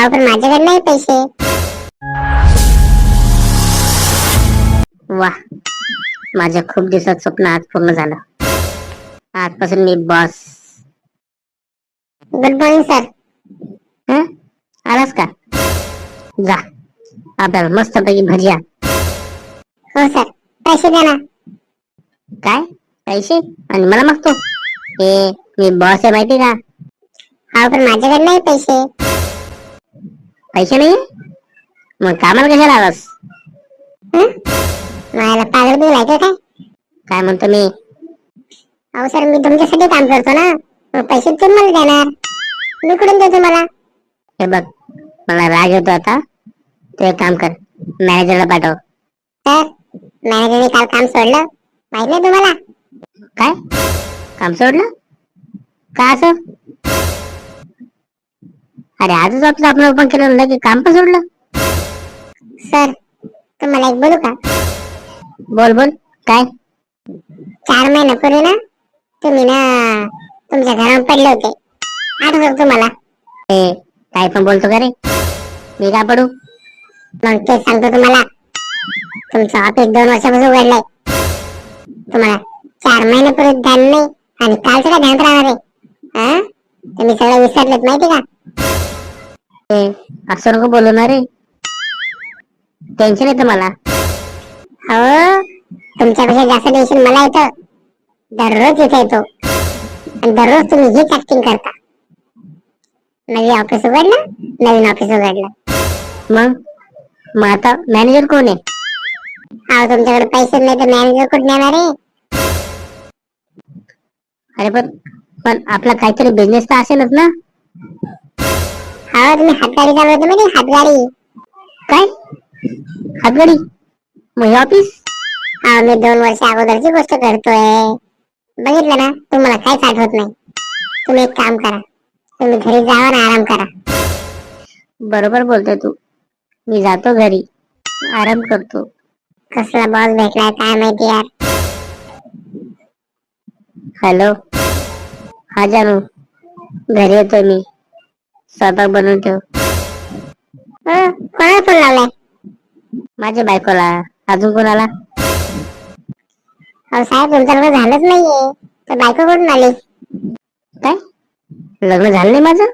हा पण माझ्याकडे नाही पैसे. वा माझ्या खूप दिवसात स्वप्न आज पूर्ण झालं. आजपासून मी बॉस गुड मॉर्निंग सर हं? आलास का? जा. आपल्याला मस्त पैकी भजिया हो सर पैसे द्या ना. काय? पैसे? आणि मला मागतो हे मी बॉस आहे माहिती का? हा पण माझ्याकडे नाही पैसे. पैसे नाही? मग कामाला कशाला आलास? मला पागल बिल आहे का काय? काय म्हणतो मी? अहो सर मी तुमच्यासाठी काम करतो ना. मग पैसे तुम्ही मला देणार. मी कुठून देऊ तुम्हाला. हे बघ मला राग येतो आता. तू एक काम कर मॅनेजरला पाठव. सर मॅनेजरने काल काम सोडलं. माहीत नाही तुम्हाला? काय? काम सोडलं? का असं? अरे आजच ऑफिस आपण ओपन केलं की काम पण सोडलं. सर तुम्हाला एक बोलू का? बोल बोल. काय? चार महिन्यापूर्वी ना तुम्ही ना तुमच्या घरावर पडले होते. आठवत तुम्हाला? ए काय पण बोलतो का रे? मी का पडू? मग तेच सांगतो तुम्हाला. तुमचं ऑफिस दोन वर्षापासून उघडलंय. तुम्हाला चार महिन्यापूर्वी ध्यान नाही आणि कालचं काय ध्यान राहणार आहे. हा? तुम्ही सगळं विसरलेत माहिती का? असं नको बोलू ना रे. टेन्शन येतं मला. हो तुमच्यापेक्षा जास्त टेन्शन मला येतं. दररोज इथे येतो. आणि दररोज तुम्ही हीच ऍक्टिंग करता. नवीन ऑफिस उघडलं नवीन ऑफिस उघडलं. मग? मग आता मॅनेजर कोण आहे? हा तुमच्याकडे पैसे नाही तर मॅनेजर कुठे नेणार आहे? अरे पण पण आपला काहीतरी बिझनेस तर असेलच ना. हो तुम्ही हातगाडी चालवतो माहिती हातगाडी. काय? हातगाडी? मग ऑफिस हा मी दोन वर्ष अगोदरची गोष्ट करतोय. बघितलं ना तुम्हाला काहीच आठवत नाही. तुम्ही एक काम करा. तुम्ही घरी जावा आणि आराम करा. बरोबर बोलतोय तू. मी जातो घरी. आराम करतो. कसला बॉस भेटलाय काय माहिती यार. हॅलो हा जानू. घरी येतोय मी. स्वयंपाक बनवून ठेव. कोणाला फोन लावलाय? माझ्या बायकोला. अजून कोणाला? अहो साहेब तुमचं लग्न झालंच नाहीये. तर बायको कुठून आली? काय? लग्न झालं नाही माझं?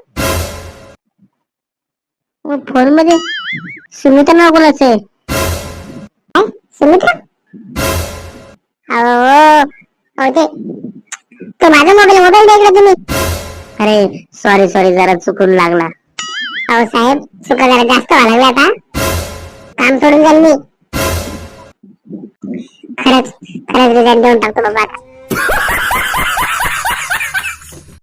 फोनमध्ये सुमिता नाव कोणाचं आहे? सुमित्रा अहो अहो ते तो माझा मोबाईल मोबाईल द्यायला तुम्ही? अरे सॉरी सॉरी जरा चुकून लागला. अहो साहेब चुका जरा जास्त व्हायला लागल्या आता. काम सोडून जाईल मी. खरंच खरंच रिझाईन देऊन टाकतो बाबा आता.